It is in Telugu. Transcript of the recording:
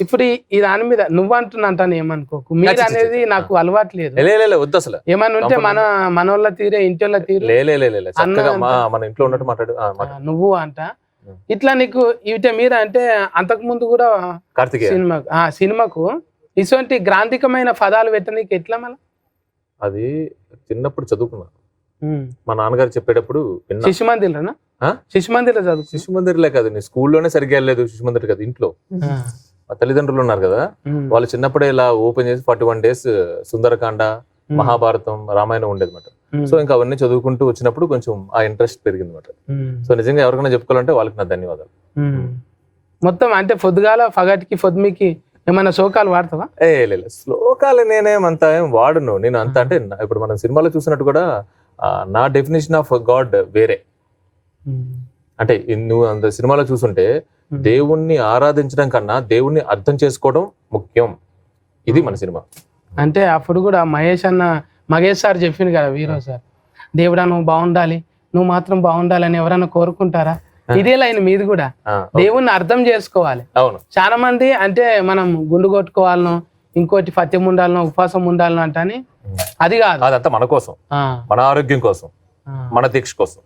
ఇప్పుడు ఈ- దాని మీద నువ్వు అంటున్నా అంటాను ఏమనుకోకు మీరు అనేది. నాకు అలవాటు లేదు. వద్దు అసలు. ఏమన్నా ఉంటే మన మనోళ్ళ తీరే ఇంటి వాళ్ళ తీరు మన ఇంట్లో ఉన్నట్టు మాట్లాడు. నువ్వు అంట. ఇట్లా నీకు ఇవిటే మీద అంటే అంతకు ముందు కూడా కార్తికేయ. సినిమాకు ఆ సినిమాకు ఇటువంటి గ్రాంధికమైన పదాలు పెట్టనీకి ఎట్లా మళ్ళీ? అది చిన్నప్పుడు చదువుకున్నా. మా నాన్నగారు చెప్పేటప్పుడు విన్నా. శిశు మందిరనా ఆ? శిశు మందిర చదువు. శిశు మందిర్లే కాదు నీ స్కూల్లోనే సరిగ్గా వెళ్ళలేదు శిశు మందిర్ కాదు ఇంట్లో. మా తల్లిదండ్రులు ఉన్నారు కదా వాళ్ళు చిన్నప్పుడే ఇలా ఓపెన్ చేసి forty one days Sundarakanda Mahabharatam Ramayanam ఉండేది అనమాట సో ఇంకా అవన్నీ చదువుకుంటూ వచ్చినప్పుడు కొంచెం ఆ ఇంట్రెస్ట్ పెరిగింది అనమాట సో నిజంగా ఎవరికైనా చెప్పుకోవాలంటే వాళ్ళకి నా ధన్యవాదాలు. మొత్తం అంటే పొద్దుగాల పగటికి పొద్దుమికి ఏమైనా శోకాలు వాడతావా? ఏ లే, లే. శ్లోకాలు నేనేం అంత ఏం వాడను. నేను అంత అంటే ఇప్పుడు మనం సినిమాలో చూసినట్టు కూడా నా డెఫినేషన్ ఆఫ్ గాడ్ వేరే. అంటే నువ్వు అంత సినిమాలో చూసుంటే. దేవుణ్ణి ఆరాధించడం కన్నా దేవుణ్ణి అర్థం చేసుకోవడం ముఖ్యం. ఇది మన సినిమా. అంటే అప్పుడు కూడా మహేష్ అన్న మహేష్ సార్ చెప్పింది కదా వీరో సార్ దేవుడా నువ్వు బాగుండాలి నువ్వు మాత్రం బాగుండాలని ఎవరైనా కోరుకుంటారా? ఇదే లైన్ మీది కూడా. దేవుణ్ణి అర్థం చేసుకోవాలి. అవును. చాలా మంది అంటే మనం గుండు కొట్టుకోవాలనో ఇంకోటి పత్యం ఉండాలనో ఉపవాసం ఉండాలనో అంటని అది కాదు. అదంతా మన కోసం. మన ఆరోగ్యం కోసం. మన దీక్ష కోసం.